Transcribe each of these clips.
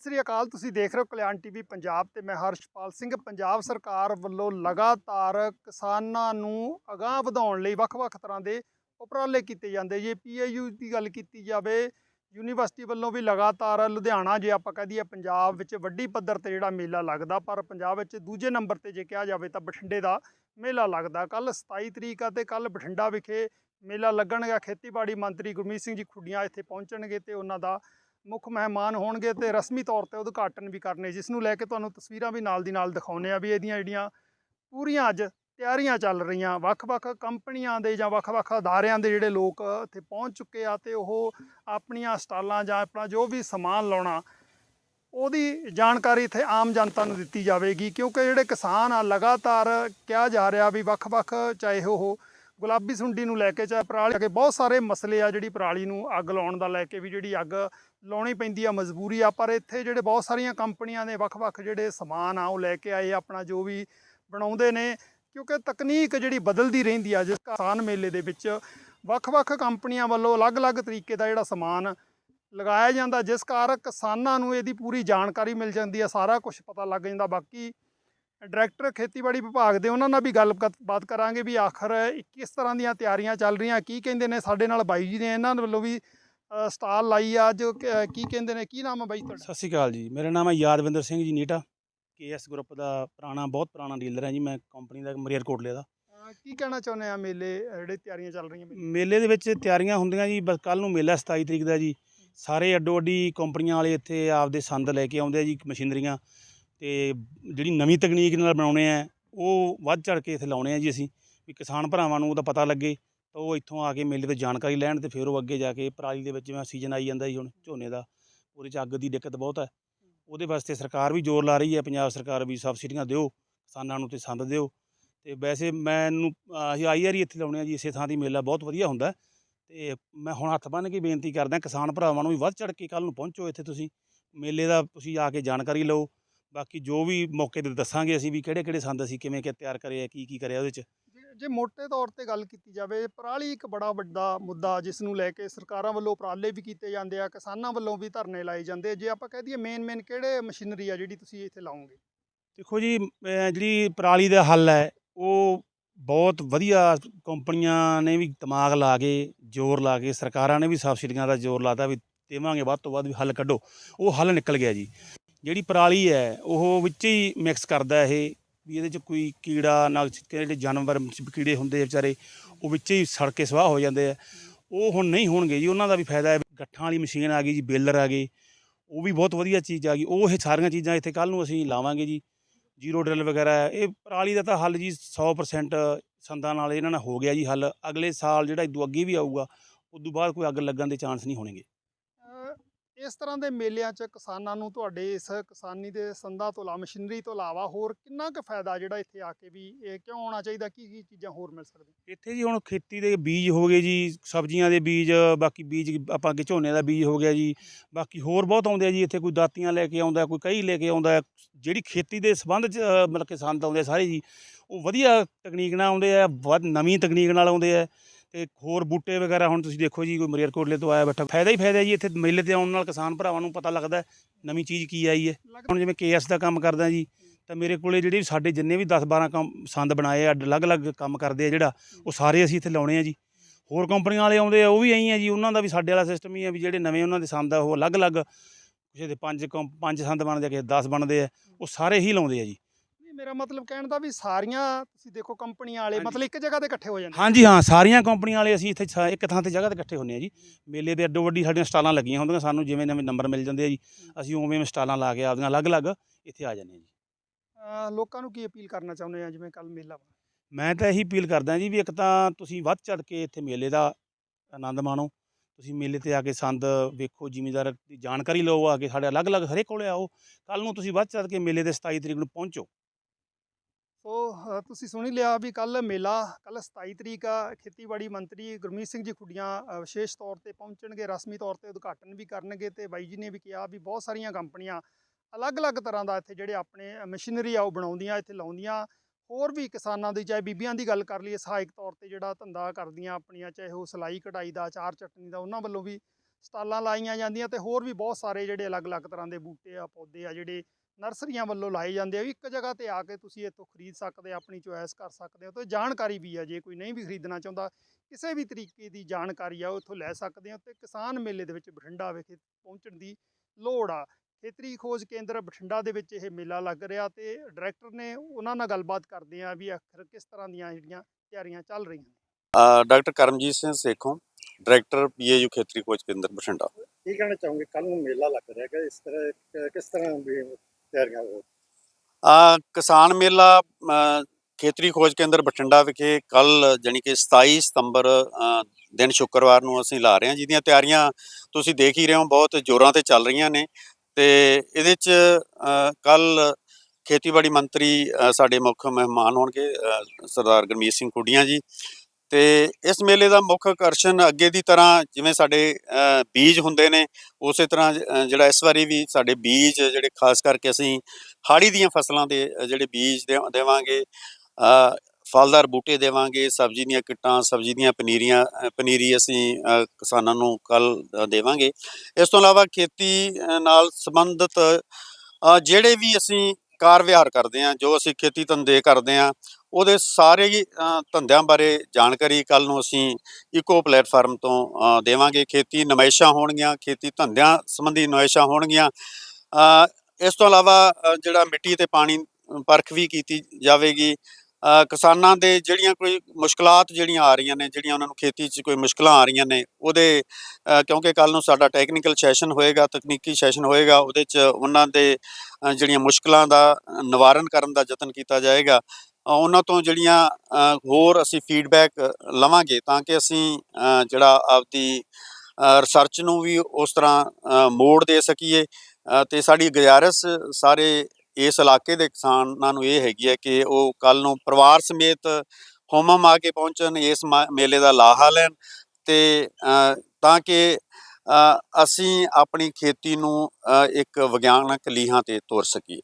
ਸਤਿ ਸ੍ਰੀ ਅਕਾਲ। ਤੁਸੀਂ ਦੇਖ ਰਹੇ ਹੋ ਕਲਿਆਣ ਟੀਵੀ ਪੰਜਾਬ ਤੇ ਮੈਂ ਹਰਸ਼ਪਾਲ ਸਿੰਘ। ਪੰਜਾਬ ਸਰਕਾਰ ਵੱਲੋਂ ਲਗਾਤਾਰ ਕਿਸਾਨਾਂ ਨੂੰ ਅਗਾਹ ਵਧਾਉਣ ਲਈ ਵੱਖ-ਵੱਖ ਤਰ੍ਹਾਂ ਦੇ ਉਪਰਾਲੇ ਕੀਤੇ ਜਾਂਦੇ ਜੇ ਪੀਏਯੂ ਦੀ ਗੱਲ ਕੀਤੀ ਜਾਵੇ, ਯੂਨੀਵਰਸਿਟੀ ਵੱਲੋਂ ਵੀ ਲਗਾਤਾਰ ਲੁਧਿਆਣਾ ਜੇ ਆਪਾਂ ਕਹਿ ਦਈਏ ਪੰਜਾਬ ਵਿੱਚ ਵੱਡੀ ਪੱਧਰ ਤੇ ਜਿਹੜਾ ਮੇਲਾ ਲੱਗਦਾ, ਪਰ ਪੰਜਾਬ ਵਿੱਚ ਦੂਜੇ ਨੰਬਰ ਤੇ ਜੇ ਕਿਹਾ ਜਾਵੇ ਤਾਂ ਬਠਿੰਡੇ ਦਾ ਮੇਲਾ ਲੱਗਦਾ। ਕੱਲ 27 ਤਰੀਕ ਅਤੇ ਕੱਲ ਬਠਿੰਡਾ ਵਿਖੇ ਮੇਲਾ ਲੱਗਣਗਾ। ਖੇਤੀਬਾੜੀ ਮੰਤਰੀ ਗੁਰਮੀਤ ਸਿੰਘ ਜੀ ਖੁੱਡੀਆਂ ਇੱਥੇ ਪਹੁੰਚਣਗੇ ਤੇ ਉਹਨਾਂ ਦਾ ਮੁੱਖ ਮਹਿਮਾਨ ਹੋਣਗੇ ਤੇ ਰਸਮੀ ਤੌਰ ਤੇ ਉਦਘਾਟਨ ਵੀ ਕਰਨੇ, ਜਿਸ ਨੂੰ ਲੈ ਕੇ ਤੁਹਾਨੂੰ ਤਸਵੀਰਾਂ ਵੀ ਨਾਲ ਦੀ ਨਾਲ ਦਿਖਾਉਨੇ ਆ ਵੀ ਇਹਦੀਆਂ ਜਿਹੜੀਆਂ ਪੂਰੀਆਂ ਅੱਜ ਤਿਆਰੀਆਂ ਚੱਲ ਰਹੀਆਂ, ਵੱਖ-ਵੱਖ ਕੰਪਨੀਆਂ ਦੇ ਜਾਂ ਵੱਖ-ਵੱਖ ਅਦਾਰਿਆਂ ਦੇ ਜਿਹੜੇ ਲੋਕ ਇੱਥੇ ਪਹੁੰਚ ਚੁੱਕੇ ਆ ਤੇ ਉਹ ਆਪਣੀਆਂ ਸਟਾਲਾਂ ਜਾਂ ਆਪਣਾ ਜੋ ਵੀ ਸਮਾਨ ਲਾਉਣਾ, ਉਹਦੀ ਜਾਣਕਾਰੀ ਇੱਥੇ ਆਮ ਜਨਤਾ ਨੂੰ ਦਿੱਤੀ ਜਾਵੇਗੀ, ਕਿਉਂਕਿ ਜਿਹੜੇ ਕਿਸਾਨ ਆ, ਲਗਾਤਾਰ ਕਿਹਾ ਜਾ ਰਿਹਾ ਵੀ ਵੱਖ-ਵੱਖ, ਚਾਹੇ ਉਹ ਗੁਲਾਬੀ ਸੁੰਡੀ ਨੂੰ ਲੈ ਕੇ, ਚਾਹੇ ਪਰਾਲੀ ਕੇ, ਬਹੁਤ ਸਾਰੇ ਮਸਲੇ ਆ ਜਿਹੜੀ ਪਰਾਲੀ ਨੂੰ ਅੱਗ ਲਾਉਣ ਦਾ ਲੈ ਕੇ ਵੀ ਜਿਹੜੀ ਅੱਗ ਲਾਉਣੀ ਪੈਂਦੀ ਆ ਮਜਬੂਰੀ ਆ, ਪਰ ਇੱਥੇ ਜਿਹੜੇ ਬਹੁਤ ਸਾਰੀਆਂ ਕੰਪਨੀਆਂ ਦੇ ਵੱਖ-ਵੱਖ ਜਿਹੜੇ ਸਮਾਨ ਆ, ਉਹ ਲੈ ਕੇ ਆਏ ਆਪਣਾ ਜੋ ਵੀ ਬਣਾਉਂਦੇ ਨੇ, ਕਿਉਂਕਿ ਤਕਨੀਕ ਜਿਹੜੀ ਬਦਲਦੀ ਰਹਿੰਦੀ ਆ, ਜਿਸ ਕਿਸਾਨ ਮੇਲੇ ਦੇ ਵਿੱਚ ਵੱਖ-ਵੱਖ ਕੰਪਨੀਆਂ ਵੱਲੋਂ ਅਲੱਗ-ਅਲੱਗ ਤਰੀਕੇ ਦਾ ਜਿਹੜਾ ਸਮਾਨ ਲਗਾਇਆ ਜਾਂਦਾ, ਜਿਸ ਕਾਰਨ ਕਿਸਾਨਾਂ ਨੂੰ ਇਹਦੀ ਪੂਰੀ ਜਾਣਕਾਰੀ ਮਿਲ ਜਾਂਦੀ ਆ, ਸਾਰਾ ਕੁਝ ਪਤਾ ਲੱਗ ਜਾਂਦਾ। ਬਾਕੀ ਡਾਇਰੈਕਟਰ ਖੇਤੀਬਾੜੀ ਵਿਭਾਗ ਦੇ ਉਹਨਾਂ ਨਾਲ ਵੀ ਗੱਲਬਾਤ ਕਰਾਂਗੇ ਵੀ ਆਖਰ ਕਿਸ ਤਰ੍ਹਾਂ ਦੀਆਂ ਤਿਆਰੀਆਂ ਚੱਲ ਰਹੀਆਂ, ਕੀ ਕਹਿੰਦੇ ਨੇ ਸਾਡੇ ਨਾਲ ਬਾਈ ਜੀ ਨੇ, ਇਹਨਾਂ ਵੱਲੋਂ ਵੀ ਸਟਾਲ ਲਾਈ ਆ ਜੋ ਕਿ, ਕਹਿੰਦੇ ਨੇ ਕੀ ਨਾਮ ਹੈ ਬਾਈ ਤੁਹਾਡਾ? ਸਤਿ ਸ਼੍ਰੀ ਅਕਾਲ ਜੀ ਮੇਰਾ ਨਾਮ ਹੈ ਯਾਦਵਿੰਦਰ ਸਿੰਘ ਜੀ ਨੀਟਾ ਕੇਐਸ ਗਰੁੱਪ ਦਾ ਪੁਰਾਣਾ ਬਹੁਤ ਪੁਰਾਣਾ ਡੀਲਰ ਹੈ ਜੀ ਮੈਂ ਕੰਪਨੀ ਦਾ ਮਰੀਅਰ ਕੋਟਲੇ ਦਾ ਕੀ ਕਹਿਣਾ ਚਾਹੁੰਦੇ ਆ ਮੇਲੇ ਜਿਹੜੇ ਤਿਆਰੀਆਂ ਚੱਲ ਰਹੀਆਂ ਮੇਲੇ? ਮੇਲੇ ਦੇ ਵਿੱਚ ਤਿਆਰੀਆਂ ਹੁੰਦੀਆਂ ਜੀ ਬਸ ਕੱਲ ਨੂੰ ਮੇਲਾ 27 ਤਰੀਕ ਦਾ ਜੀ। ਸਾਰੇ ਅੱਡੋ ਅੱਡੀ ਕੰਪਨੀਆਂ ਵਾਲੇ ਇੱਥੇ ਆਪਦੇ ਸੰਦ ਲੈ ਕੇ ਆਉਂਦੇ ਆ ਜੀ ਮਸ਼ੀਨਰੀਆਂ। ਤੇ ਜਿਹੜੀ ਨਵੀਂ ਤਕਨੀਕ ਨਾਲ ਬਣਾਉਣੇ ਆ ਉਹ ਵੱਧ ਚੜ ਕੇ ਇੱਥੇ ਲਾਉਣੇ ਆ ਜੀ ਅਸੀਂ ਵੀ ਕਿਸਾਨ ਭਰਾਵਾਂ ਨੂੰ ਉਹਦਾ ਪਤਾ ਲੱਗੇ। ਤਾਂ ਉਹ ਇੱਥੋਂ ਆ ਕੇ ਮੇਲੇ ਤੇ ਜਾਣਕਾਰੀ ਲੈਣ ਤੇ ਫਿਰ ਉਹ ਅੱਗੇ ਜਾ ਕੇ ਪਰਾਲੀ ਦੇ ਵਿੱਚ ਜਿਵੇਂ ਸੀਜ਼ਨ ਆਈ ਜਾਂਦਾ ਜੀ ਹੁਣ ਝੋਨੇ ਦਾ, ਉਹਦੇ 'ਚ ਅੱਗ ਦੀ ਦਿੱਕਤ ਬਹੁਤ ਹੈ। ਉਹਦੇ ਵਾਸਤੇ ਸਰਕਾਰ ਵੀ ਜ਼ੋਰ ਲਾ ਰਹੀ ਹੈ, ਪੰਜਾਬ ਸਰਕਾਰ ਵੀ ਸਬਸਿਡੀਆਂ ਦਿਓ, ਕਿਸਾਨਾਂ ਨੂੰ ਤੇ ਸੰਦ ਦਿਓ। ਤੇ ਵੈਸੇ ਮੈਨੂੰ ਅਹ ਅਸੀਂ ਆਈ ਵਾਰੀ ਇੱਥੇ ਲਾਉਣੇ ਆ ਜੀ, ਇਸੇ ਥਾਂ ਦੀ ਮੇਲਾ ਬਹੁਤ ਵਧੀਆ ਹੁੰਦਾ ਹੈ। ਤੇ ਮੈਂ ਹੁਣ ਹੱਥ ਬੰਨ੍ਹ ਕੇ ਬੇਨਤੀ ਕਰਦਾ ਕਿਸਾਨ ਭਰਾਵਾਂ ਨੂੰ ਵੀ ਵੱਧ ਚੜ ਕੇ ਕੱਲ ਨੂੰ ਪਹੁੰਚੋ ਇੱਥੇ ਤੁਸੀਂ। ਮੇਲੇ ਦਾ ਤੁਸੀਂ ਆ ਕੇ ਜਾਣਕਾਰੀ ਲਓ। ਬਾਕੀ ਜੋ ਵੀ ਮੌਕੇ ਤੇ ਦੱਸਾਂਗੇ ਅਸੀਂ ਵੀ ਕਿਹੜੇ ਕਿਹੜੇ ਸੰਦ ਅਸੀਂ ਕਿਵੇਂ ਕਿ ਤਿਆਰ ਕਰੇ ਕੀ ਕੀ ਕਰਿਆ ਉਹਦੇ 'ਚ। ਜੇ- ਜੇ ਮੋٹے ਤੌਰ ਤੇ ਗੱਲ ਕੀਤੀ ਜਾਵੇ, ਪਰਾਲੀ ਇੱਕ ਬੜਾ ਵੱਡਾ ਮੁੱਦਾ ਜਿਸ ਨੂੰ ਲੈ ਕੇ ਸਰਕਾਰਾਂ ਵੱਲੋਂ ਉਪਰਾਲੇ ਵੀ ਕੀਤੇ ਜਾਂਦੇ ਆ, ਕਿਸਾਨਾਂ ਵੱਲੋਂ ਵੀ ਧਰਨੇ ਲਾਏ ਜਾਂਦੇ ਜੇ ਆਪਾਂ ਕਹਿ ਦਈਏ ਮੇਨ ਮੇਨ ਕਿਹੜੇ ਮਸ਼ੀਨਰੀ ਆ ਜਿਹੜੀ ਤੁਸੀਂ ਇੱਥੇ ਲਾਓਗੇ? ਦੇਖੋ ਜੀ ਜਿਹੜੀ ਪਰਾਲੀ ਦਾ ਹੱਲ ਹੈ, ਉਹ ਬਹੁਤ ਵਧੀਆ ਕੰਪਨੀਆਂ ਨੇ ਵੀ ਦਿਮਾਗ ਲਾ ਕੇ, ਜ਼ੋਰ ਲਾ ਕੇ, ਸਰਕਾਰਾਂ ਨੇ ਵੀ ਸਬਸਿਡੀਆਂ ਦਾ ਜ਼ੋਰ ਲਾਤਾ ਵੀ ਦੇਵਾਂਗੇ, ਵੱਧ ਤੋਂ ਵੱਧ ਵੀ ਹੱਲ ਕੱਢੋ। ਉਹ ਹੱਲ ਨਿਕਲ ਗਿਆ ਜੀ। ਜਿਹੜੀ ਪਰਾਲੀ ਹੈ, ਉਹ ਵਿੱਚ ਹੀ ਮਿਕਸ ਕਰਦਾ ਇਹ। ਵੀ ਇਹਦੇ 'ਚ ਕੋਈ ਕੀੜਾ ਨਾ ਜਿਹੜੇ ਜਾਨਵਰ ਕੀੜੇ ਹੁੰਦੇ ਆ ਵਿਚਾਰੇ, ਉਹ ਵਿੱਚ ਹੀ ਸੜ ਕੇ ਸਵਾਹ ਹੋ ਜਾਂਦੇ ਆ। ਉਹ ਹੁਣ ਨਹੀਂ ਹੋਣਗੇ ਜੀ, ਉਹਨਾਂ ਦਾ ਵੀ ਫਾਇਦਾ ਹੈ। ਗੱਠਾਂ ਵਾਲੀ ਮਸ਼ੀਨ ਆ ਗਈ ਜੀ, ਬੇਲਰ ਆ ਗਏ, ਉਹ ਵੀ ਬਹੁਤ ਵਧੀਆ ਚੀਜ਼ ਆ ਗਈ। ਉਹ ਇਹ ਸਾਰੀਆਂ ਚੀਜ਼ਾਂ ਇੱਥੇ ਕੱਲ ਨੂੰ ਅਸੀਂ ਲਾਵਾਂਗੇ ਜੀ, ਜ਼ੀਰੋ ਡਰਿਲ ਵਗੈਰਾ। ਹੈ। ਇਹ ਪਰਾਲੀ ਦਾ ਤਾਂ ਹੱਲ ਜੀ 100% ਸੰਦਾਂ ਨਾਲ ਇਹਨਾਂ ਨਾਲ ਹੋ ਗਿਆ ਜੀ ਹੱਲ। ਅਗਲੇ ਸਾਲ ਜਿਹੜਾ ਇਦੋਂ ਅੱਗੇ ਵੀ ਆਊਗਾ ਉਦੋਂ ਬਾਅਦ ਕੋਈ ਅੱਗ ਲੱਗਣ ਦੇ ਚਾਂਸ ਨਹੀਂ ਹੋਣਗੇ। ਇਸ ਤਰ੍ਹਾਂ ਦੇ ਮੇਲਿਆਂ 'ਚ ਕਿਸਾਨਾਂ ਨੂੰ ਤੁਹਾਡੇ ਇਸ ਕਿਸਾਨੀ ਦੇ ਸੰਦਾਂ ਤੋਂ ਇਲਾਵਾ, ਮਸ਼ੀਨਰੀ ਤੋਂ ਇਲਾਵਾ ਹੋਰ ਕਿੰਨਾ ਕੁ ਫਾਇਦਾ ਜਿਹੜਾ ਇੱਥੇ ਆ ਕੇ ਵੀ ਇਹ ਕਿਉਂ ਆਉਣਾ ਚਾਹੀਦਾ? ਕੀ ਕੀ ਚੀਜ਼ਾਂ ਹੋਰ ਮਿਲ ਸਕਦੀਆਂ? ਇੱਥੇ ਜੀ ਹੁਣ ਖੇਤੀ ਦੇ ਬੀਜ ਹੋ ਗਏ ਜੀ, ਸਬਜ਼ੀਆਂ ਦੇ ਬੀਜ, ਬਾਕੀ ਬੀਜ ਆਪਾਂ ਅੱਗੇ ਝੋਨੇ ਦਾ ਬੀਜ ਹੋ ਗਿਆ ਜੀ, ਬਾਕੀ ਹੋਰ ਬਹੁਤ ਆਉਂਦੇ ਆ ਜੀ, ਇੱਥੇ ਕੋਈ ਦਾਤੀਆਂ ਲੈ ਕੇ ਆਉਂਦਾ, ਕੋਈ ਕਈ ਲੈ ਕੇ ਆਉਂਦਾ, ਜਿਹੜੀ ਖੇਤੀ ਦੇ ਸੰਬੰਧ ਚ ਮਤਲਬ ਕਿ ਸੰਦ ਆਉਂਦੇ ਆ ਸਾਰੇ ਜੀ, ਉਹ ਵਧੀਆ ਤਕਨੀਕ ਨਾਲ ਆਉਂਦੇ ਆ ਵੱਧ ਨਵੀਂ ਤਕਨੀਕ ਨਾਲ ਆਉਂਦੇ ਆ। ਤੇ ਹੋਰ ਬੂਟੇ ਵਗੈਰਾ ਹੁਣ ਤੁਸੀਂ ਦੇਖੋ ਜੀ ਕੋਈ ਮਰੀਰਕੋਟਲੇ ਤੋਂ ਆਇਆ ਬੈਠਾ ਫਾਇਦਾ ਹੀ ਫਾਇਦਾ ਜੀ ਇੱਥੇ ਮੇਲੇ ਤੇ ਆਉਣ ਨਾਲ ਕਿਸਾਨ ਭਰਾਵਾਂ ਨੂੰ ਪਤਾ ਲੱਗਦਾ ਨਵੀਂ ਚੀਜ਼ ਕੀ ਆਈ ਹੈ। ਹੁਣ ਜਿਵੇਂ ਕੇਐਸ ਦਾ ਕੰਮ ਕਰਦਾ ਜੀ ਤਾਂ ਮੇਰੇ ਕੋਲੇ ਜਿਹੜੇ ਸਾਡੇ ਜਿੰਨੇ ਵੀ 10 12 ਕੰਮ ਸੰਦ ਬਣਾਏ ਆ ਅਲੱਗ-ਅਲੱਗ ਕੰਮ ਕਰਦੇ ਆ ਜਿਹੜਾ ਉਹ ਸਾਰੇ ਅਸੀਂ ਇੱਥੇ ਲਾਉਣੇ ਆ ਜੀ। ਹੋਰ ਕੰਪਨੀਆਂ ਵਾਲੇ ਆਉਂਦੇ ਆ ਉਹ ਵੀ ਐਂ ਆ ਜੀ ਉਹਨਾਂ ਦਾ ਵੀ ਸਾਡੇ ਵਾਲਾ ਸਿਸਟਮ ਹੀ ਆ ਵੀ ਜਿਹੜੇ ਨਵੇਂ ਉਹਨਾਂ ਦੇ ਸੰਦ ਆ ਉਹ ਅਲੱਗ-ਅਲੱਗ ਕਿਸੇ ਦੇ ਪੰਜ ਪੰਜ ਸੰਦ ਬਣਦੇ ਆ ਕਿਸੇ 10 ਬਣਦੇ ਆ ਉਹ ਸਾਰੇ ਹੀ ਲਾਉਂਦੇ ਆ ਜੀ। ਮੇਰਾ ਮਤਲਬ ਕਹਿਣ ਦਾ ਵੀ ਸਾਰੀਆਂ ਤੁਸੀਂ ਦੇਖੋ ਕੰਪਨੀਆਂ ਵਾਲੇ। ਮਤਲਬ ਇੱਕ ਜਗ੍ਹਾ ਤੇ ਇਕੱਠੇ ਹੋ ਜਾਂਦੇ ਹਾਂਜੀ ਹਾਂ ਸਾਰੀਆਂ ਕੰਪਨੀਆਂ ਵਾਲੇ ਅਸੀਂ ਇੱਥੇ ਸਾ- ਇੱਕ ਥਾਂ ਤੇ ਜਗ੍ਹਾ ਤੇ ਇਕੱਠੇ ਹੁੰਨੇ ਆ ਜੀ। ਮੇਲੇ ਦੇ ਅੱਡੋ ਵੱਡੀ ਸਾਡੀਆਂ ਸਟਾਲਾਂ ਲੱਗੀਆਂ ਹੁੰਦੀਆਂ ਸਾਨੂੰ ਜਿਵੇਂ ਨਵੇਂ ਨੰਬਰ ਮਿਲ ਜਾਂਦੇ ਆ ਜੀ ਅਸੀਂ ਉਵੇਂ ਸਟਾਲਾਂ ਲਾ ਕੇ ਆਪਦੀਆਂ ਅਲੱਗ-ਅਲੱਗ ਇੱਥੇ ਆ ਜਾਂਦੇ ਆ ਜੀ। ਲੋਕਾਂ ਨੂੰ ਕੀ ਅਪੀਲ ਕਰਨਾ ਚਾਹੁੰਦੇ ਆ ਜਿਵੇਂ ਕੱਲ ਮੇਲਾ ਵਾ? ਮੈਂ ਤਾਂ ਇਹੀ ਅਪੀਲ ਕਰਦਾ ਜੀ ਵੀ ਇੱਕ ਤਾਂ ਤੁਸੀਂ ਵੱਧ ਚੜ ਕੇ ਇੱਥੇ ਮੇਲੇ ਦਾ ਆਨੰਦ ਮਾਣੋ। ਤੁਸੀਂ ਮੇਲੇ ਤੇ ਆ ਕੇ ਸੰਦ ਵੇਖੋ ਜ਼ਿਮੀਂਦਾਰ ਦੀ ਜਾਣਕਾਰੀ ਲਓ ਆ ਕੇ ਸਾਡੇ ਅਲੱਗ-ਅਲੱਗ ਹਰੇਕ ਕੋਲੇ ਆਓ। ਕੱਲ ਨੂੰ ਤੁਸੀਂ ਵੱਧ ਚੜ ਕੇ ਮੇਲੇ ਦੇ 27 ਤਰੀਕ ਨੂੰ ਪਹੁੰਚੋ। ਸੋ ਤੁਸੀਂ ਸੁਣੀ ਲਿਆ ਵੀ ਕੱਲ ਮੇਲਾ ਕੱਲ 27 ਤਰੀਕ ਆ, ਖੇਤੀਬਾੜੀ ਮੰਤਰੀ ਗੁਰਮੀਤ ਸਿੰਘ ਜੀ ਖੁੱਡੀਆਂ ਵਿਸ਼ੇਸ਼ ਤੌਰ ਤੇ ਪਹੁੰਚਣਗੇ, ਰਸਮੀ ਤੌਰ ਤੇ ਉਦਘਾਟਨ ਵੀ ਕਰਨਗੇ ਤੇ ਬਾਈ ਜੀ ਨੇ ਵੀ ਕਿਹਾ ਵੀ ਬਹੁਤ ਸਾਰੀਆਂ ਕੰਪਨੀਆਂ ਅਲੱਗ-ਅਲੱਗ ਤਰ੍ਹਾਂ ਦਾ ਇੱਥੇ ਜਿਹੜੇ ਆਪਣੇ ਮਸ਼ੀਨਰੀ ਆ ਉਹ ਬਣਾਉਂਦੀਆਂ, ਇੱਥੇ ਲਾਉਂਦੀਆਂ। ਹੋਰ ਵੀ ਕਿਸਾਨਾਂ ਦੀ ਚਾਹੇ ਬੀਬੀਆਂ ਦੀ ਗੱਲ ਕਰ ਲਈਏ, ਸਹਾਇਕ ਤੌਰ ਤੇ ਜਿਹੜਾ ਧੰਦਾ ਕਰਦੀਆਂ ਆਪਣੀਆਂ, ਚਾਹੇ ਉਹ ਸਿਲਾਈ ਕਢਾਈ ਦਾ ਚਾਰ ਚਟਨੀ ਦਾ, ਉਹਨਾਂ ਵੱਲੋਂ ਵੀ ਸਟਾਲਾਂ ਲਾਈਆਂ ਜਾਂਦੀਆਂ ਤੇ ਹੋਰ ਵੀ ਬਹੁਤ ਸਾਰੇ ਜਿਹੜੇ ਅਲੱਗ-ਅਲੱਗ ਤਰ੍ਹਾਂ ਦੇ ਬੂਟੇ ਆ, ਪੌਦੇ ਆ, ਜਿਹੜੇ ਨਰਸਰੀਆਂ ਵੱਲੋਂ ਲਾਏ ਜਾਂਦੇ ਆ ਵੀ ਇੱਕ ਜਗ੍ਹਾ ਤੇ ਆ ਕੇ ਤੁਸੀਂ ਇੱਥੋਂ ਖਰੀਦ ਸਕਦੇ ਆ ਆਪਣੀ ਚੁਆਇਸ ਕਰ ਸਕਦੇ ਹੋ ਤੇ ਜਾਣਕਾਰੀ ਵੀ ਆ ਜੇ ਕੋਈ ਨਹੀਂ ਵੀ ਖਰੀਦਣਾ ਚਾਹੁੰਦਾ ਕਿਸੇ ਵੀ ਤਰੀਕੇ ਦੀ ਜਾਣਕਾਰੀ ਆ ਉਹ ਇੱਥੋਂ ਲੈ ਸਕਦੇ ਹੋ ਤੇ ਕਿਸਾਨ ਮੇਲੇ ਦੇ ਵਿੱਚ ਬਠਿੰਡਾ ਵਿਖੇ ਪਹੁੰਚਣ ਦੀ ਲੋੜ ਆ। ਖੇਤਰੀ ਖੋਜ ਕੇਂਦਰ ਬਠਿੰਡਾ ਦੇ ਵਿੱਚ ਇਹ ਮੇਲਾ ਲੱਗ ਰਿਹਾ ਤੇ ਡਾਇਰੈਕਟਰ ਨੇ ਉਹਨਾਂ ਨਾਲ ਗੱਲਬਾਤ ਕਰਦੇ ਆ ਵੀ ਆਖਰ ਕਿਸ ਤਰ੍ਹਾਂ ਦੀਆਂ ਜਿਹੜੀਆਂ ਤਿਆਰੀਆਂ ਚੱਲ ਰਹੀਆਂ ਨੇ। Doctor Karamjit Singh Sekhon director PAU ਖੇਤਰੀ ਖੋਜ ਕੇਂਦਰ ਬਠਿੰਡਾ। ਕੀ ਕਹਿਣਾ ਚਾਹੋਗੇ? ਕੱਲ ਨੂੰ ਮੇਲਾ ਲੱਗ ਰਿਹਾ ਹੈ ਇਸ ਤਰ੍ਹਾਂ ਕਿਸ ਤਰ੍ਹਾਂ ਦੀ ਤਿਆਰੀਆਂ ਹੋ ਅ, ਕਿਸਾਨ ਮੇਲਾ ਖੇਤਰੀ ਖੋਜ ਕੇਂਦਰ ਬਠਿੰਡਾ ਵਿਖੇ ਕੱਲ ਜਾਣੀ ਕਿ 27 ਸਤੰਬਰ ਦਿਨ ਸ਼ੁੱਕਰਵਾਰ ਨੂੰ ਅਸੀਂ ਲਾ ਰਹੇ ਹਾਂ ਜਿਹਦੀਆਂ ਤਿਆਰੀਆਂ ਤੁਸੀਂ ਦੇਖ ਹੀ ਰਹੇ ਹੋ ਬਹੁਤ ਜ਼ੋਰਾਂ ਤੇ ਚੱਲ ਰਹੀਆਂ ਨੇ। ਤੇ ਇਹਦੇ ਚ ਕੱਲ ਖੇਤੀਬਾੜੀ ਮੰਤਰੀ ਸਾਡੇ ਮੁੱਖ ਮਹਿਮਾਨ ਹੋਣਗੇ ਸਰਦਾਰ ਗਰਮੀਤ ਸਿੰਘ ਕੁੱਡੀਆਂ ਜੀ। ਤੇ ਇਸ ਮੇਲੇ ਦਾ ਮੁੱਖ ਆਕਰਸ਼ਣ ਅੱਗੇ ਦੀ ਤਰ੍ਹਾਂ ਜਿਵੇਂ ਸਾਡੇ ਬੀਜ ਹੁੰਦੇ ਨੇ, ਉਸੇ ਤਰ੍ਹਾਂ ਜਿਹੜਾ ਇਸ ਵਾਰੀ ਵੀ ਸਾਡੇ ਬੀਜ ਜਿਹੜੇ ਖਾਸ ਕਰਕੇ ਅਸੀਂ ਹਾੜੀ ਦੀਆਂ ਫਸਲਾਂ ਦੇ ਜਿਹੜੇ ਬੀਜ ਦੇ- ਦੇਵਾਂਗੇ ਫਲਦਾਰ ਬੂਟੇ ਦੇਵਾਂਗੇ, ਸਬਜ਼ੀ ਦੀਆਂ ਕਿੱਟਾਂ, ਸਬਜ਼ੀ ਦੀਆਂ ਪਨੀਰੀਆਂ ਪਨੀਰੀ ਅਸੀਂ ਕਿਸਾਨਾਂ ਨੂੰ ਕੱਲ ਦੇਵਾਂਗੇ। ਇਸ ਤੋਂ ਇਲਾਵਾ ਖੇਤੀ ਨਾਲ ਸੰਬੰਧਿਤ ਜਿਹੜੇ ਵੀ ਅਸੀਂ ਕਾਰ ਵਿਹਾਰ ਕਰਦੇ ਹਾਂ, ਜੋ ਅਸੀਂ ਖੇਤੀ ਧੰਦੇ ਕਰਦੇ ਹਾਂ ਉਹਦੇ ਸਾਰੇ ਹੀ ਧੰਦਿਆਂ ਬਾਰੇ ਜਾਣਕਾਰੀ ਕੱਲ ਨੂੰ ਅਸੀਂ ਇਕੋ ਪਲੇਟਫਾਰਮ ਤੋਂ ਦੇਵਾਂਗੇ। ਖੇਤੀ ਨਮਾਇਸ਼ਾਂ ਹੋਣਗੀਆਂ, ਖੇਤੀ ਧੰਦਿਆਂ ਸੰਬੰਧੀ ਨਮਾਇਸ਼ਾਂ ਹੋਣਗੀਆਂ। ਇਸ ਤੋਂ ਇਲਾਵਾ ਜਿਹੜਾ ਮਿੱਟੀ ਤੇ ਪਾਣੀ ਪਰਖ ਵੀ ਕੀਤੀ ਜਾਵੇਗੀ। ਕਿਸਾਨਾਂ ਦੇ ਜਿਹੜੀਆਂ ਕੋਈ ਮੁਸ਼ਕਲਾਤ ਜਿਹੜੀਆਂ ਆ ਰਹੀਆਂ ਨੇ, ਜਿਹੜੀਆਂ ਉਹਨਾਂ ਨੂੰ ਖੇਤੀ 'ਚ ਕੋਈ ਮੁਸ਼ਕਲਾਂ ਆ ਰਹੀਆਂ ਨੇ, ਉਹਦੇ ਕਿਉਂਕਿ ਕੱਲ ਨੂੰ ਸਾਡਾ ਟੈਕਨੀਕਲ ਸੈਸ਼ਨ ਹੋਏਗਾ, ਤਕਨੀਕੀ ਸੈਸ਼ਨ ਹੋਏਗਾ, ਉਹਦੇ 'ਚ ਉਹਨਾਂ ਦੇ ਜਿਹੜੀਆਂ ਮੁਸ਼ਕਲਾਂ ਦਾ ਨਿਵਾਰਨ ਕਰਨ ਦਾ ਯਤਨ ਕੀਤਾ ਜਾਏਗਾ। ਉਹਨਾਂ ਤੋਂ ਜਿਹੜੀਆਂ ਹੋਰ ਅਸੀਂ ਫੀਡਬੈਕ ਲਵਾਂਗੇ ਤਾਂ ਕਿ ਅਸੀਂ ਜਿਹੜਾ ਆਪਦੀ ਰਿਸਰਚ ਨੂੰ ਵੀ ਉਸ ਤਰ੍ਹਾਂ ਮੋੜ ਦੇ ਸਕੀਏ। ਅ, ਤੇ ਸਾਡੀ ਗੁਜ਼ਾਰਿਸ਼ ਸਾਰੇ ਇਸ ਇਲਾਕੇ ਦੇ ਕਿਸਾਨਾਂ ਨੂੰ ਇਹ ਹੈਗੀ ਹੈ ਕਿ ਉਹ ਕੱਲ ਨੂੰ ਪਰਿਵਾਰ ਸਮੇਤ ਹੋਮਮ ਆ ਕੇ ਪਹੁੰਚਣ ਇਸ ਮਾ- ਮੇਲੇ ਦਾ ਲਾਹਾ ਲੈਣ ਤੇ ਤਾਂ ਕਿ ਅਸੀਂ ਆਪਣੀ ਖੇਤੀ ਨੂੰ ਇੱਕ ਵਿਗਿਆਨਕ ਲੀਹਾਂ ਤੇ ਤੋਰ ਸਕੀਏ।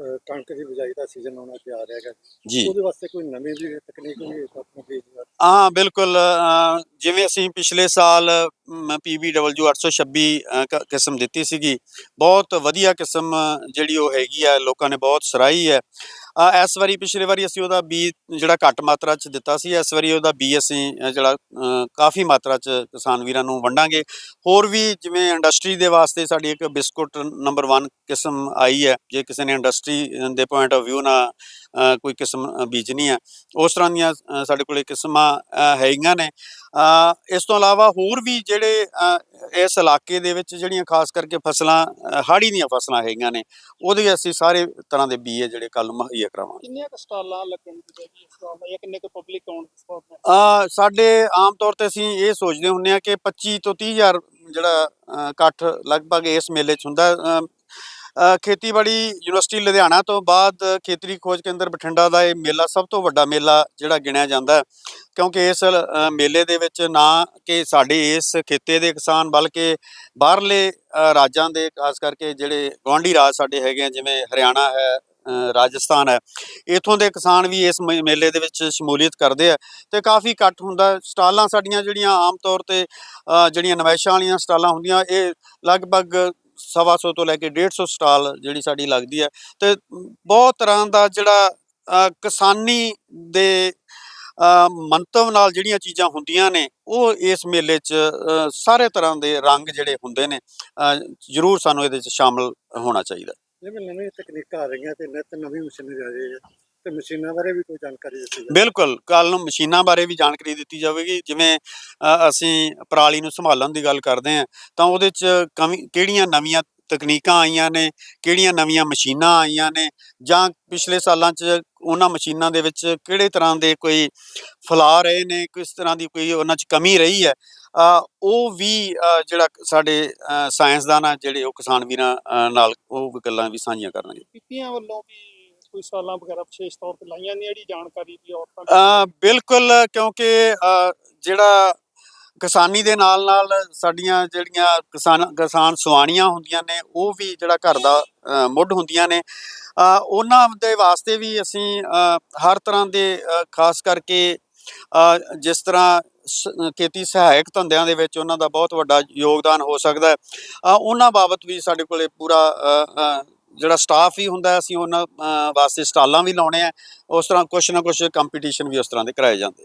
ਕਣਕ ਦੀ ਬਿਜਾਈ ਦਾ ਸੀਜ਼ਨ ਆਉਣਾ ਤੇ ਆ ਰਿਹਾ ਹੈਗਾ। ਜੀ। ਉਹਦੇ ਵਾਸਤੇ ਕੋਈ ਨਵੀਂ ਵੀ ਤਕਨੀਕ ਵੀ ਆਪਣੀ ਬੀਜ ਹਾਂ ਬਿਲਕੁਲ ਜਿਵੇਂ ਅਸੀਂ ਪਿਛਲੇ ਸਾਲ PBW 826 ਅ, ਕ- ਕਿਸਮ ਦਿੱਤੀ ਸੀਗੀ। ਬਹੁਤ ਵਧੀਆ ਕਿਸਮ ਜਿਹੜੀ ਉਹ ਹੈਗੀ ਆ ਲੋਕਾਂ ਨੇ ਬਹੁਤ ਸਰਾਹੀ ਹੈ। ਇਸ ਵਾਰੀ, ਪਿਛਲੇ ਵਾਰੀ ਅਸੀਂ ਉਹਦਾ ਬੀ ਜਿਹੜਾ ਘੱਟ ਮਾਤਰਾ ਚ ਦਿੱਤਾ ਸੀ, ਇਸ ਵਾਰੀ ਉਹਦਾ ਬੀ ਅਸੀਂ ਜਿਹੜਾ ਕਾਫੀ ਮਾਤਰਾ ਚ ਕਿਸਾਨ ਵੀਰਾਂ ਨੂੰ ਵੰਡਾਂਗੇ। ਹੋਰ ਵੀ ਜਿਵੇਂ ਇੰਡਸਟਰੀ ਦੇ ਵਾਸਤੇ ਸਾਡੀ ਇੱਕ ਬਿਸਕੁਟ ਨੰਬਰ 1 ਕਿਸਮ ਆਈ ਹੈ, ਜੇ ਕਿਸੇ ਨੇ ਇੰਡਸਟਰੀ ਦੇ ਪੁਆਇੰਟ ਆਫ View ਨਾਲ ਕੋਈ ਕਿਸਮ ਅ, ਬੀਜਣੀ ਹੈ ਉਸ ਤਰ੍ਹਾਂ ਦੀਆਂ ਸਾਡੇ ਕੋਲੇ ਕਿਸਮਾਂ ਹੈਗੀਆਂ ਨੇ। ਇਸ ਤੋਂ ਇਲਾਵਾ ਹੋਰ ਵੀ ਜਿਹੜੇ ਇਸ ਇਲਾਕੇ ਦੇ ਵਿੱਚ ਜਿਹੜੀਆਂ ਖਾਸ ਕਰਕੇ ਫਸਲਾਂ ਹਾੜੀ ਦੀਆਂ ਫਸਲਾਂ ਹੈਗੀਆਂ ਨੇ ਉਹਦੇ ਅਸੀਂ ਸਾਰੇ ਤਰ੍ਹਾਂ ਦੇ ਬੀਜ ਜਿਹੜੇ ਕੱਲ ਮੁਹੱਈਆ ਕਰਾਵਾਂਗੇ। ਕਿੰਨੀਆਂ ਕੁ ਸਟਾਲਾਂ ਲੱਗਣਗੀਆਂ ਜੀ ਇਸ ਵਾਰ ਜਾਂ ਕਿੰਨੇ ਕੁ ਪਬਲਿਕ ਆਉਣ ਇਸ ਵਾਰ ਅ, ਸਾਡੇ ਆਮ ਤੌਰ ਤੇ ਅਸੀਂ ਇਹ ਸੋਚਦੇ ਹੁੰਦੇ ਆ ਕਿ 25 ਤੋਂ 30 ਹਜ਼ਾਰ ਜਿਹੜਾ ਅ, ਇਕੱਠ ਲਗਭਗ ਇਸ ਮੇਲੇ 'ਚ ਹੁੰਦਾ। ਖੇਤੀਬਾੜੀ ਯੂਨੀਵਰਸਿਟੀ ਲੁਧਿਆਣਾ ਤੋਂ ਬਾਅਦ ਖੇਤਰੀ ਖੋਜ ਕੇਂਦਰ ਬਠਿੰਡਾ ਦਾ ਇਹ ਮੇਲਾ ਸਭ ਤੋਂ ਵੱਡਾ ਮੇਲਾ ਜਿਹੜਾ ਗਿਣਿਆ ਜਾਂਦਾ ਕਿਉਂਕਿ ਇਸ ਮੇਲੇ ਦੇ ਵਿੱਚ ਨਾ ਕਿ ਸਾਡੇ ਇਸ ਖੇਤੇ ਦੇ ਕਿਸਾਨ ਬਲਕਿ ਬਾਹਰਲੇ ਰਾਜਾਂ ਦੇ ਖਾਸ ਕਰਕੇ ਜਿਹੜੇ ਗੁਆਂਢੀ ਰਾਜ ਸਾਡੇ ਹੈਗੇ ਆ, ਜਿਵੇਂ ਹਰਿਆਣਾ ਹੈ ਰਾਜਸਥਾਨ ਹੈ, ਇਥੋਂ ਦੇ ਕਿਸਾਨ ਵੀ ਇਸ ਮ- ਮੇਲੇ ਦੇ ਵਿੱਚ ਸ਼ਮੂਲੀਅਤ ਕਰਦੇ ਆ ਤੇ ਕਾਫੀ ਇਕੱਠ ਹੁੰਦਾ ਸਟਾਲਾਂ ਸਾਡੀਆਂ ਜਿਹੜੀਆਂ ਆਮ ਤੌਰ ਤੇ ਜਿਹੜੀਆਂ ਨਮਾਇਸ਼ਾਂ ਵਾਲੀਆਂ ਸਟਾਲਾਂ ਹੁੰਦੀਆਂ, ਇਹ ਲਗਭਗ ਸਵਾ ਸੌ ਤੋਂ ਲੈ ਕੇ 150 ਸਟਾਲ ਜਿਹੜੀ ਸਾਡੀ ਲੱਗਦੀ ਹੈ ਤੇ ਬਹੁਤ ਤਰ੍ਹਾਂ ਦਾ ਜਿਹੜਾ ਕਿਸਾਨੀ ਦੇ ਮੰਤਵ ਨਾਲ ਜਿਹੜੀਆਂ ਚੀਜ਼ਾਂ ਹੁੰਦੀਆਂ ਨੇ, ਉਹ ਇਸ ਮੇਲੇ 'ਚ ਸਾਰੇ ਤਰ੍ਹਾਂ ਦੇ ਰੰਗ ਜਿਹੜੇ ਹੁੰਦੇ ਨੇ ਜ਼ਰੂਰ ਸਾਨੂੰ ਇਹਦੇ 'ਚ ਸ਼ਾਮਲ ਹੋਣਾ ਚਾਹੀਦਾ। ਜਿਵੇਂ ਨਵੀਂ ਤਕਨੀਕਾਂ ਆ ਰਹੀਆਂ ਤੇ ਨਿਤ ਨਵੀਂ ਮਸ਼ੀਨਰੀ ਆ ਰਹੀ ਹੈ। ਤੇ ਮਸ਼ੀਨਾਂ ਬਾਰੇ ਵੀ ਕੋਈ ਜਾਣਕਾਰੀ ਦਿੱਤੀ ਜਾਵੇ? ਬਿਲਕੁਲ ਕੱਲ ਨੂੰ ਮਸ਼ੀਨਾਂ ਬਾਰੇ ਵੀ ਜਾਣਕਾਰੀ ਦਿੱਤੀ ਜਾਵੇਗੀ। ਜਿਵੇਂ ਅਸੀਂ ਪਰਾਲੀ ਨੂੰ ਸੰਭਾਲਣ ਦੀ ਗੱਲ ਕਰਦੇ ਹਾਂ ਤਾਂ ਉਹਦੇ 'ਚ ਕਿਹੜੀਆਂ ਨਵੀਆਂ ਤਕਨੀਕਾਂ ਆਈਆਂ ਨੇ ਕਿਹੜੀਆਂ ਨਵੀਆਂ ਮਸ਼ੀਨਾਂ ਆਈਆਂ ਨੇ ਜਾਂ ਪਿਛਲੇ ਸਾਲਾਂ 'ਚ ਉਹਨਾਂ ਮਸ਼ੀਨਾਂ ਦੇ ਵਿੱਚ ਕਿਹੜੇ ਤਰ੍ਹਾਂ ਦੇ ਕੋਈ ਫਲਾ ਰਹੇ ਨੇ ਕਿਸ ਤਰ੍ਹਾਂ ਦੀ ਕੋਈ ਉਹਨਾਂ 'ਚ ਕਮੀ ਰਹੀ ਹੈ ਉਹ ਵੀ ਜਿਹੜਾ ਸਾਡੇ ਸਾਇੰਸਦਾਨ ਆ ਜਿਹੜੇ ਉਹ ਕਿਸਾਨ ਵੀਰਾਂ ਨਾਲ ਉਹ ਗੱਲਾਂ ਵੀ ਸਾਂਝੀਆਂ ਕਰਨਗੇ। ਪੀਪੀਆਂ ਵੱਲੋਂ ਵੀ ਕੋਈ ਸਟਾਲਾਂ ਵਗੈਰਾ ਵਿਸ਼ੇਸ਼ ਤੌਰ ਤੇ ਲਾਈਆਂ ਨੇ ਜਿਹੜੀ ਜਾਣਕਾਰੀ ਵੀ ਔਰਤਾਂ ਅ, ਬਿਲਕੁਲ ਕਿਉਂਕਿ ਅ, ਜਿਹੜਾ ਕਿਸਾਨੀ ਦੇ ਨਾਲ ਨਾਲ ਸਾਡੀਆਂ ਜਿਹੜੀਆਂ ਕਿਸਾਨ ਕਿਸਾਨ ਸੁਆਣੀਆਂ ਹੁੰਦੀਆਂ ਨੇ ਉਹ ਵੀ ਜਿਹੜਾ ਘਰ ਦਾ ਅ, ਮੁੱਢ ਹੁੰਦੀਆਂ ਨੇ। ਅ, ਉਹਨਾਂ ਦੇ ਵਾਸਤੇ ਵੀ ਅਸੀਂ ਅ, ਹਰ ਤਰ੍ਹਾਂ ਦੇ ਅ, ਖਾਸ ਕਰਕੇ ਅ, ਜਿਸ ਤਰ੍ਹਾਂ ਸ- ਖੇਤੀ ਸਹਾਇਕ ਧੰਦਿਆਂ ਦੇ ਵਿੱਚ ਉਹਨਾਂ ਦਾ ਬਹੁਤ ਵੱਡਾ ਯੋਗਦਾਨ ਹੋ ਸਕਦਾ ਹੈ। ਅ, ਉਹਨਾਂ ਬਾਬਤ ਵੀ ਸਾਡੇ ਕੋਲੇ ਪੂਰਾ ਅ, ਅ, ਜਿਹੜਾ ਸਟਾਫ ਹੀ ਹੁੰਦਾ ਅਸੀਂ ਉਹਨਾਂ ਵਾਸਤੇ ਸਟਾਲਾਂ ਵੀ ਲਾਉਣੇ ਆ, ਉਸ ਤਰ੍ਹਾਂ ਕੁਝ ਨਾ ਕੁਝ ਕੰਪੀਟੀਸ਼ਨ ਵੀ ਉਸ ਤਰ੍ਹਾਂ ਦੇ ਕਰਾਏ ਜਾਂਦੇ